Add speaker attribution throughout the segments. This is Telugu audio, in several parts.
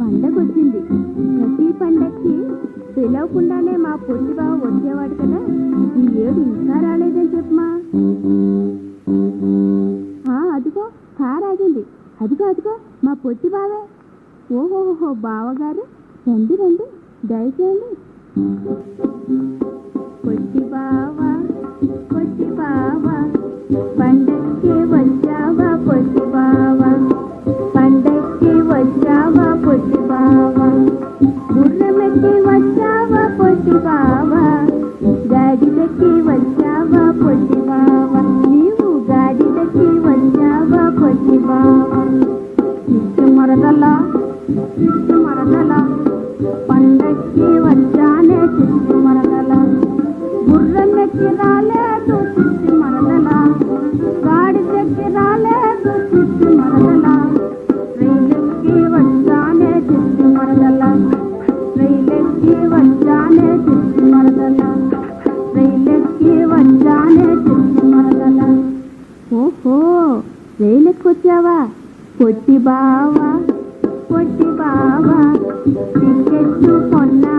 Speaker 1: పండగ ప్రతి పండక్కి పిలవకుండానే మా పొట్టి బావ వచ్చేవాడు కదా. ఈ ఏడు ఇంకా రాలేదని చెప్పమా? ఆ, అదిగో కారాగింది. అదిగో అదిగో మా పొట్టి బావే ఓహోహో బావగారు రండి రండి దయచేయండి. పొట్టి బావా పొట్టి బావా పండక్కి రాలేదు చిచ్చు మరదలా గాడిదెక్కి రాలేదు చిచ్చు మరదలా రైలెక్కి వచ్చానే చిచ్చు మరదలా రైలెక్కి వచ్చానే చిచ్చు మరదలా రైలెక్కి వచ్చానే చిచ్చు మరదలా ఓహో పొట్టి బావా పొట్టి బావా. టికెట్టు కొన్నావా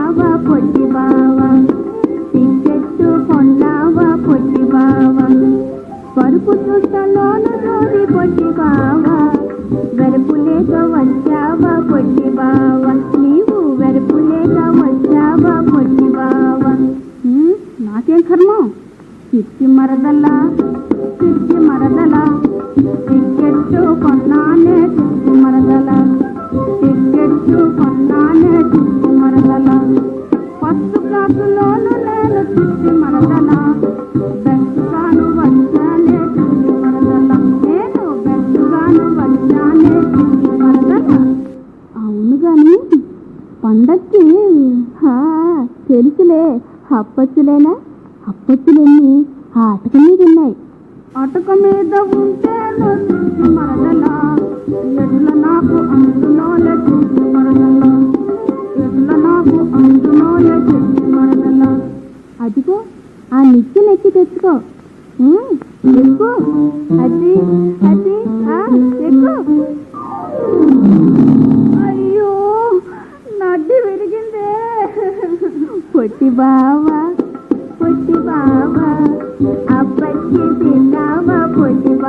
Speaker 1: చుట్టలోను నోరి పొట్టి బావా వెరుపు వచ్చావా పొట్టి బావా నీవు వెరుపు వచ్చావా పొట్టి బావా నాకేం కర్మ? చిట్టి మరదలా చిట్టి మరదలా టిక్కెట్ కొన్నానే చిట్టి మరదలా టిక్కెట్ కొన్నానే చిట్టి మరదలా. ఫస్ట్ క్లాసులోను తెలుసులే. అప్పచ్చులేనా? అప్పచ్చులన్నీ ఆ అటక మీద ఉన్నాయి అటక మీద ఉంటే నాకు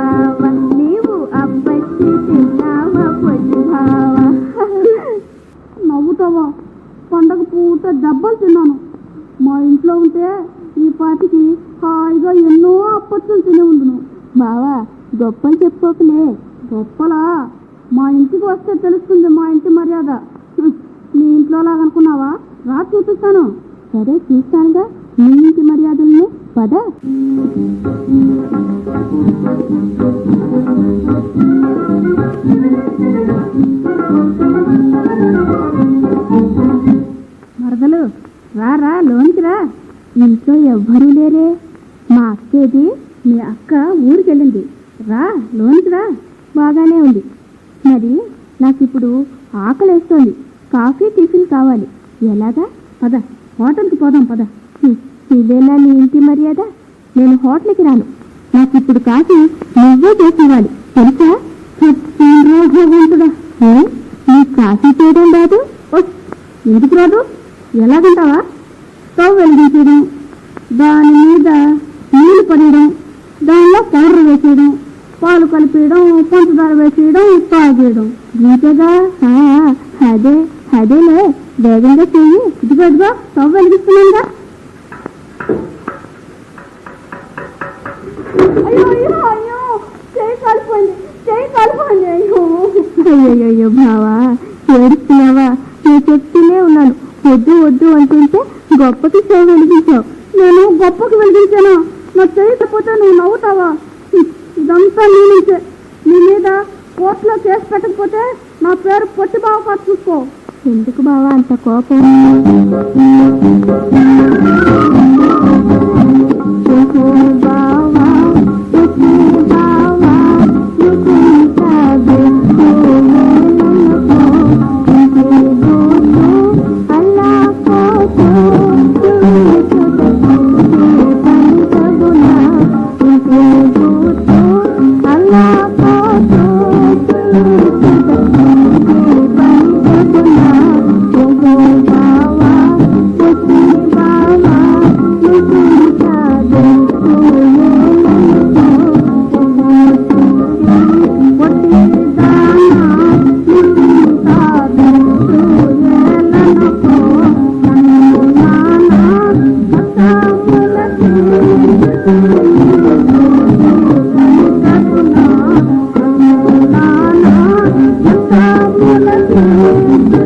Speaker 1: పొట్టి నీవు తిన్నావా నవ్వుతావా? పండగ పూట దెబ్బలు తిన్నాను. మా ఇంట్లో ఉంటే ఈ పాటికి హాయిగా ఎన్నో అప్పచ్చులు తినే ఉండును. బావా గొప్పలు చెప్పుకోకలే. గొప్పలా. మా ఇంటికి వస్తే తెలుస్తుంది మా ఇంటి మర్యాద. నీ ఇంట్లో లాగనుకున్నావా రా చూపిస్తాను. సరే చూస్తానుగా. నీ ఇంటి మర్యాదల్ని పద. మరదలు రా రా లోనికి రా. ఇంట్లో ఎవ్వరూ లేరే. మా అక్కేది మీ అక్క ఊరికెళ్ళింది. రా లోనికి రా. బాగానే ఉంది. మరి నాకు ఇప్పుడు ఆకలేస్తోంది. కాఫీ టిఫిన్ కావాలి. ఎలాగా? పద హోటల్కి పోదాం పద. ఇదేనా నీ ఇంటి మర్యాద? నేను హోటల్కి రాను. నాకు ఇప్పుడు కాఫీ నువ్వే చేసి ఇవ్వాలి తెలుసా రోజు ఉంటుందా నీ కాఫీ చేయడం రాదు ఎందుకు రాదు? ఎలాగంటావా స్టవ్ వెలిగించడం దాని మీద నీళ్ళు పడేయడం దానిలో పౌడర్ వేసేయడం పాలు కలిపేయడం పంచదార వేసేయడం తాగేయడం ఇంతేగా అదే అదేలే. వేగంగా చేయి ఇదిగో ఇదిగో స్టవ్ వెలిగిస్తున్నాగా అయ్యో బావా ఏడుస్తున్నావా? నేను చెప్తూనే ఉన్నాను. వద్దు వద్దు అంటుంటే గొప్పకి సేవ వెలిగించావు. నేను గొప్పకి వెలిగించాను. నా చేయకపోతే నువ్వు నవ్వుతావా? ఇదంతా నీ నుంచే. నీ మీద కోర్టులో కేసు పెట్టకపోతే నా పేరు పొట్టి బావ చూసుకో. ఎందుకు బావా అంత కోపం?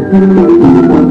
Speaker 1: Thank you.